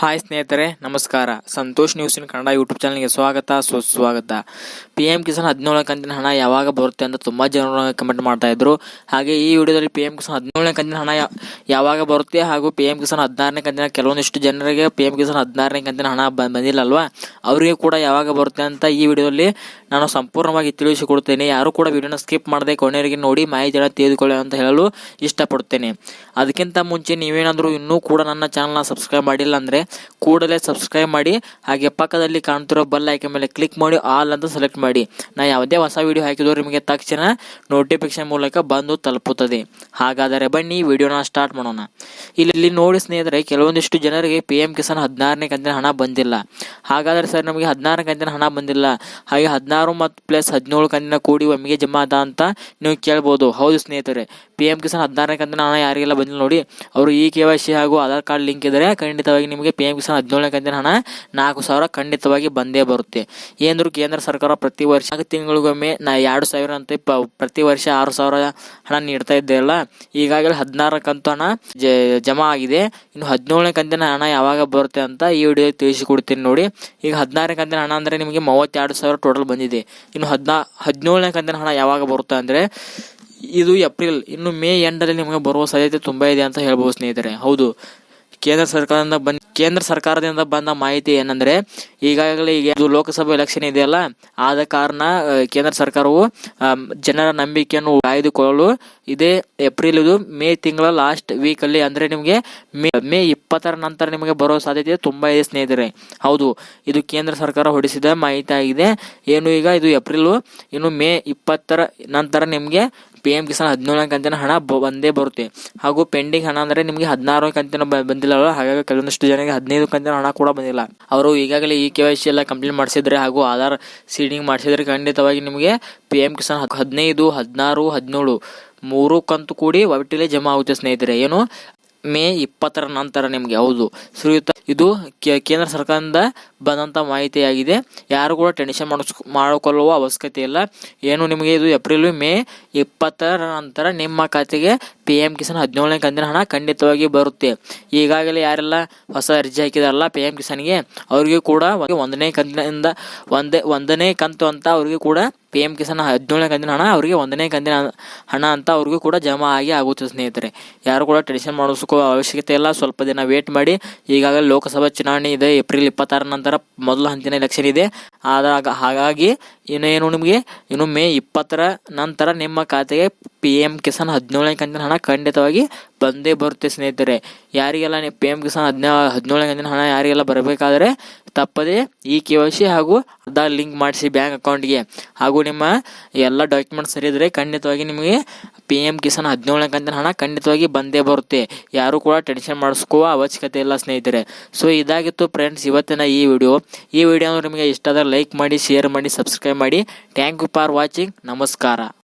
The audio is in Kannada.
ಹಾಯ್ ಸ್ನೇಹಿತರೆ, ನಮಸ್ಕಾರ. ಸಂತೋಷ್ ನ್ಯೂಸಿನ ಕನ್ನಡ ಯೂಟ್ಯೂಬ್ ಚಾನಲ್ಗೆ ಸ್ವಾಗತ. ಸುಸ್ವಾಗತ ಪಿ ಎಂ ಕಿಸಾನ್ ಹದಿನೇಳನೇ ಕಂತಿನ ಹಣ ಯಾವಾಗ ಬರುತ್ತೆ ಅಂತ ತುಂಬ ಜನರು ಕಮೆಂಟ್ ಮಾಡ್ತಾ ಇದ್ರು. ಹಾಗೆ ಈ ವಿಡಿಯೋದಲ್ಲಿ ಪಿ ಎಂ ಕಿಸಾನ್ ಹದಿನೇಳನೇ ಕಂತಿನ ಹಣ ಯಾವಾಗ ಬರುತ್ತೆ ಹಾಗೂ ಪಿ ಎಂ ಕಿಸಾನ್ ಹದಿನಾರನೇ ಕಂತಿನ ಕೆಲವೊಂದಿಷ್ಟು ಜನರಿಗೆ ಪಿ ಎಂ ಕಿಸಾನ್ ಹದಿನಾರನೇ ಕಂತಿನ ಹಣ ಬಂದಿಲ್ಲ ಅಲ್ವಾ ಅವರಿಗೆ ಕೂಡ ಯಾವಾಗ ಬರುತ್ತೆ ಅಂತ ಈ ವಿಡಿಯೋದಲ್ಲಿ ನಾನು ಸಂಪೂರ್ಣವಾಗಿ ತಿಳಿಸಿಕೊಡ್ತೇನೆ. ಯಾರು ಕೂಡ ವಿಡಿಯೋನ ಸ್ಕಿಪ್ ಮಾಡದೆ ಕೊನೆಯವರಿಗೆ ನೋಡಿ ಮಾಹಿತಿಯನ್ನು ತೆಗೆದುಕೊಳ್ಳಿ ಅಂತ ಹೇಳಲು ಇಷ್ಟಪಡ್ತೇನೆ. ಅದಕ್ಕಿಂತ ಮುಂಚೆ ನೀವೇನಾದರೂ ಇನ್ನೂ ಕೂಡ ನನ್ನ ಚಾನಲ್ನ ಸಬ್ಸ್ಕ್ರೈಬ್ ಮಾಡಿಲ್ಲ ಅಂದರೆ ಕೂಡಲೇ ಸಬ್ಸ್ಕ್ರೈಬ್ ಮಾಡಿ, ಹಾಗೆ ಪಕ್ಕದಲ್ಲಿ ಕಾಣ್ತಿರೋ ಬೆಲ್ ಆಯ್ಕೆ ಮೇಲೆ ಕ್ಲಿಕ್ ಮಾಡಿ ಆಲ್ ಅಂತ ಸೆಲೆಕ್ಟ್ ಮಾಡಿ. ನಾ ಯಾವುದೇ ಹೊಸ ವಿಡಿಯೋ ಹಾಕಿದ್ರು ನಿಮಗೆ ತಕ್ಷಣ ನೋಟಿಫಿಕೇಶನ್ ಮೂಲಕ ಬಂದು ತಲುಪುತ್ತದೆ. ಹಾಗಾದರೆ ಬನ್ನಿ ವಿಡಿಯೋನ ಸ್ಟಾರ್ಟ್ ಮಾಡೋಣ. ಇಲ್ಲಿ ನೋಡಿ ಸ್ನೇಹಿತರೆ, ಕೆಲವೊಂದಿಷ್ಟು ಜನರಿಗೆ ಪಿ ಎಂ ಕಿಸಾನ್ ಹದಿನಾರನೇ ಕಂತಿನ ಹಣ ಬಂದಿಲ್ಲ. ಹಾಗಾದರೆ ಸರ್, ನಮಗೆ ಹದಿನಾರನೇ ಕಂತಿನ ಹಣ ಬಂದಿಲ್ಲ. ಹಾಗೆ ಹದಿನಾರು ಮತ್ತು ಪ್ಲಸ್ ಹದಿನೇಳು ಕಂತಿನ ಕೂಡಿ ಒಮ್ಮೆಗೆ ಜಮಾ ಅದ ಅಂತ ನೀವು ಕೇಳ್ಬೋದು. ಹೌದು ಸ್ನೇಹಿತರೆ ಪಿ ಎಂ ಕಿಸಾನ್ ಹದಿನಾರನೇ ಕಂತಿನ ಹಣ ಯಾರಿಗೆಲ್ಲ ಬಂದಿಲ್ಲ ನೋಡಿ, ಅವರು ಈ ಕೆ ವೈ ಸಿ ಹಾಗೂ ಆಧಾರ್ ಕಾರ್ಡ್ ಲಿಂಕ್ ಇದ್ದರೆ ಖಂಡಿತವಾಗಿ ನಿಮಗೆ ಪಿ ಎಂ ಕಿಸಾನ್ ಹದಿನೇಳನೇ ಕಂತಿನ ಹಣ ನಾಲ್ಕು ಸಾವಿರ ಖಂಡಿತವಾಗಿ ಬಂದೇ ಬರುತ್ತೆ. ಏನಂದ್ರೂ ಕೇಂದ್ರ ಸರ್ಕಾರ ಪ್ರತಿ ವರ್ಷ ನಾಲ್ಕು ತಿಂಗಳಿಗೊಮ್ಮೆ ನಾ ಎರಡು ಸಾವಿರ ಅಂತ ಪ್ರತಿ ವರ್ಷ ಆರು ಸಾವಿರ ಹಣ ನೀಡ್ತಾ ಇದ್ದೆಯಲ್ಲ ಈಗಾಗಲೇ ಹದಿನಾರು ಕಂತು ಹಣ ಜಮಾ ಆಗಿದೆ. ಇನ್ನು ಹದಿನೇಳನೇ ಕಂತಿನ ಹಣ ಯಾವಾಗ ಬರುತ್ತೆ ಅಂತ ಈ ವಿಡಿಯೋ ತಿಳಿಸಿಕೊಡ್ತೀನಿ ನೋಡಿ. ಈಗ ಹದಿನಾರನೇ ಕಂತಿನ ಹಣ ಅಂದರೆ ನಿಮಗೆ ಮೂವತ್ತೆರಡು ಸಾವಿರ ಟೋಟಲ್ ಬಂದಿದೆ. ಇನ್ನು ಹದಿನಾ ಹದಿನೇಳನೇ ಕಂತಿನ ಹಣ ಯಾವಾಗ ಬರುತ್ತೆ ಅಂದರೆ ಇದು ಏಪ್ರಿಲ್, ಇನ್ನು ಮೇ ಎಂಡಲ್ಲಿ ನಿಮಗೆ ಬರುವ ಸಾಧ್ಯತೆ ತುಂಬ ಇದೆ ಅಂತ ಹೇಳ್ಬೋದು ಸ್ನೇಹಿತರೆ. ಹೌದು. ಕೇಂದ್ರ ಸರ್ಕಾರದಿಂದ ಬಂದ ಕೇಂದ್ರ ಸರ್ಕಾರದಿಂದ ಬಂದ ಮಾಹಿತಿ ಏನಂದ್ರೆ, ಈಗಾಗಲೇ ಈಗ ಲೋಕಸಭೆ ಎಲೆಕ್ಷನ್ ಇದೆಯಲ್ಲ, ಆದ ಕಾರಣ ಕೇಂದ್ರ ಸರ್ಕಾರವು ಜನರ ನಂಬಿಕೆಯನ್ನು ಕಾಯ್ದುಕೊಳ್ಳಲು ಇದೇ ಏಪ್ರಿಲ್ ಇದು ಮೇ ತಿಂಗಳ ಲಾಸ್ಟ್ ಅಲ್ಲಿ, ಅಂದ್ರೆ ನಿಮಗೆ ಮೇ ಮೇ ಇಪ್ಪತ್ತರ ನಂತರ ನಿಮಗೆ ಬರೋ ಸಾಧ್ಯತೆ ತುಂಬಾ ಇದೆ ಸ್ನೇಹಿತರೆ. ಹೌದು, ಇದು ಕೇಂದ್ರ ಸರ್ಕಾರ ಹೊಡಿಸಿದ ಮಾಹಿತಿ ಆಗಿದೆ. ಏನು ಈಗ ಇದು ಏಪ್ರಿಲ್ ಇನ್ನು ಮೇ ಇಪ್ಪತ್ತರ ನಂತರ ನಿಮಗೆ ಪಿ ಎಂ ಕಿಸಾನ್ ಹದಿನೇಳನೇ ಕಂತಿನ ಹಣ ಬಂದೇ ಬರುತ್ತೆ. ಹಾಗೂ ಪೆಂಡಿಂಗ್ ಹಣ ಅಂದರೆ ನಿಮಗೆ ಹದಿನಾರು ಕಂತಿನ ಬಂದಿಲ್ಲ? ಹಾಗಾಗಿ ಕೆಲವೊಂದಷ್ಟು ಜನರಿಗೆ ಹದಿನೈದು ಕಂತಿನ ಹಣ ಕೂಡ ಬಂದಿಲ್ಲ. ಅವರು ಈಗಾಗಲೇ ಈ ಕೆ ವೈ ಸಿ ಎಲ್ಲ ಕಂಪ್ಲೀಟ್ ಮಾಡಿಸಿದ್ರೆ ಹಾಗೂ ಆಧಾರ್ ಸೀಡಿಂಗ್ ಮಾಡಿಸಿದ್ರೆ ಖಂಡಿತವಾಗಿ ನಿಮಗೆ ಪಿ ಎಂ ಕಿಸಾನ್ ಹದ್- ಹದಿನೈದು, ಹದಿನಾರು, ಹದಿನೇಳು ಮೂರು ಕಂತು ಕೂಡಿ ಒಟ್ಟಿಲೆ ಜಮಾ ಆಗುತ್ತೆ ಸ್ನೇಹಿತರೆ. ಏನು? ಮೇ ಇಪ್ಪತ್ತರ ನಂತರ ನಿಮಗೆ ಹೌದು. ಶ್ರೀಯುತ ಇದು ಕೇಂದ್ರ ಸರ್ಕಾರದಿಂದ ಬಂದಂತ ಮಾಹಿತಿಯಾಗಿದೆ. ಯಾರು ಕೂಡ ಟೆನ್ಷನ್ ಮಾಡಿಸ್, ಮಾಡಿಕೊಳ್ಳುವ ಅವಶ್ಯಕತೆ ಇಲ್ಲ. ಏನು ನಿಮಗೆ ಇದು ಏಪ್ರಿಲ್, ಮೇ ಇಪ್ಪತ್ತರ ನಂತರ ನಿಮ್ಮ ಖಾತೆಗೆ ಪಿ ಎಂ ಕಿಸಾನ್ ಹದಿನೇಳನೇ ಕಂತಿನ ಹಣ ಖಂಡಿತವಾಗಿ ಬರುತ್ತೆ. ಈಗಾಗಲೇ ಯಾರೆಲ್ಲ ಹೊಸ ಅರ್ಜಿ ಹಾಕಿದಾರಲ್ಲ ಪಿ ಎಂ ಕಿಸಾನ್ಗೆ, ಅವರಿಗೆ ಕೂಡ ಒಂದನೇ ಕಂತಿನಿಂದ, ಒಂದೇ, ಒಂದನೇ ಕಂತು ಅಂತ ಅವರಿಗೆ ಕೂಡ ಪಿ ಎಂ ಕಿಸಾನ್ ಹದಿನೇಳನೇ ಕಂತಿನ ಹಣ, ಅವರಿಗೆ ಒಂದನೇ ಕಂತಿನ ಹಣ ಅಂತ ಅವ್ರಿಗೂ ಕೂಡ ಜಮಾ ಆಗಿ ಆಗುತ್ತೆ ಸ್ನೇಹಿತರೆ. ಯಾರು ಕೂಡ ಟೆನ್ಷನ್ ಮಾಡಿಸ್ಕೋ ಅವಶ್ಯಕತೆ ಇಲ್ಲ. ಸ್ವಲ್ಪ ದಿನ ವೇಟ್ ಮಾಡಿ. ಈಗಾಗಲೇ ಲೋಕಸಭಾ ಚುನಾವಣೆ ಇದೆ. ಏಪ್ರಿಲ್ ಇಪ್ಪತ್ತಾರ ನಂತರ ಮೊದಲ ಹಂತಿನ ಎಲೆಕ್ಷನ್ ಇದೆ. ಆದಾಗ ಹಾಗಾಗಿ ಇನ್ನೇನು ನಿಮಗೆ? ಇನ್ನು ಮೇ ಇಪ್ಪತ್ತರ ನಂತರ ನಿಮ್ಮ ಖಾತೆಗೆ ಪಿ ಎಂ ಕಿಸಾನ್ ಹದಿನೇಳನೇ ಕಂತಿನ ಹಣ ಖಂಡಿತವಾಗಿ ಬಂದೇ ಬರುತ್ತೆ ಸ್ನೇಹಿತರೆ. ಯಾರಿಗೆಲ್ಲ ಪಿ ಎಂ ಕಿಸಾನ್ ಹದಿನೇ ಹದಿನೇಳನೇ ಕಂತಿನ ಹಣ ಯಾರಿಗೆಲ್ಲ ಬರಬೇಕಾದ್ರೆ ತಪ್ಪದೆ ಈ ಕೆ ವೈ ಸಿ ಹಾಗೂ ಆಧಾರ್ ಲಿಂಕ್ ಮಾಡಿಸಿ ಬ್ಯಾಂಕ್ ಅಕೌಂಟ್ಗೆ. ಹಾಗೂ ನಿಮ್ಮ ಎಲ್ಲ ಡಾಕ್ಯುಮೆಂಟ್ ಸರಿ ಇದ್ರೆ ಖಂಡಿತವಾಗಿ ನಿಮಗೆ ಪಿ ಎಂ ಕಿಸಾನ್ ಹದಿನೇಳನೇ ಕಂತಿನ ಹಣ ಖಂಡಿತವಾಗಿ ಬಂದೇ ಬರುತ್ತೆ. ಯಾರು ಕೂಡ ಟೆನ್ಷನ್ ಮಾಡಿಸ್ಕೋ ಅವಶ್ಯಕತೆ ಇಲ್ಲ ಸ್ನೇಹಿತರೆ. ಸೊ, ಇದಾಗಿತ್ತು ಫ್ರೆಂಡ್ಸ್ ಇವತ್ತಿನ ಈ ವಿಡಿಯೋ. ಈ ವಿಡಿಯೋ ನಿಮಗೆ ಇಷ್ಟ ಆದರೆ ಲೈಕ್ ಮಾಡಿ ಶೇರ್ ಮಾಡಿ ಸಬ್ಸ್ಕ್ರೈಬ್ ಮಾಡಿ. ಥ್ಯಾಂಕ್ ಯು ಫಾರ್ ವಾಚಿಂಗ್ ನಮಸ್ಕಾರ.